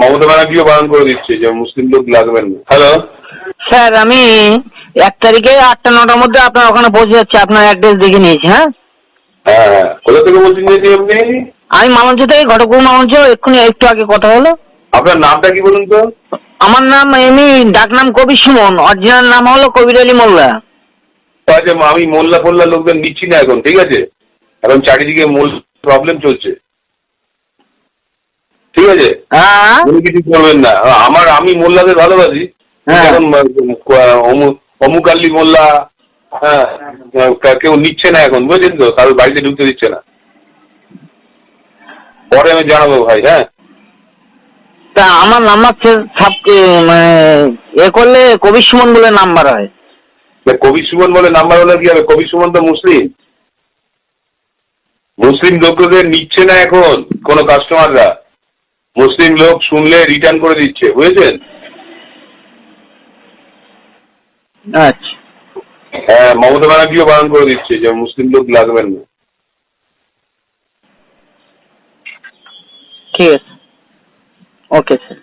মমতা ব্যানার্জিও বারণ করে দিচ্ছে যে মুসলিম লোক লাগবেন না। হ্যালো স্যার আমি এক তারিখে আটটা নটার মধ্যে আপনার ওখানে পৌঁছে যাচ্ছি আপনার অ্যাড্রেস দেখে নিয়েছি হ্যাঁ? হ্যাঁ হ্যাঁ। কোথা থেকে বলছেন যে আপনি? আমি মামঞ্চ থেকে ঘটকুর মামঞ্চ এক্ষুনি একটু আগে কথা হলো। আপনার নামটা কি বলুন তো? আমার নাম এমনি ডাক নাম কবির সুমন অরিজিনাল নাম হলো কবির আলী মোল্লা। আচ্ছা আমি মোল্লা ফোল্লা লোকদের নিচ্ছি না এখন ঠিক আছে? এখন চারিদিকে মোল প্রবলেম চলছে। ঠিক আছে? হ্যাঁ। কিছু করবেন না। আমার আমি মোল্লাদের ভালোবাসি। হ্যাঁ। অমুক আল্লি মোল্লা হ্যাঁ কেউ নিচ্ছে না এখন বুঝলেন তো? কারোর বাড়িতে ঢুকতে দিচ্ছে না। পরে আমি জানাব ভাই হ্যাঁ? তা আমার নাম্বার মানে এ করলে কবির সুমন বলে নাম্বার হয়। কবি সুমন বলে নাম্বার হলে কি হবে? কবি সুমন তো মুসলিম। মুসলিম লোকদের নিচ্ছে না এখন কোনো কাস্টমাররা মুসলিম লোক শুনলে রিটার্ন করে দিচ্ছে বুঝেছেন? আচ্ছা। হ্যাঁ মমতা ব্যানার্জিও বারণ করে দিচ্ছে যে মুসলিম লোক লাগবেন না। ঠিক আছে। Okay sir.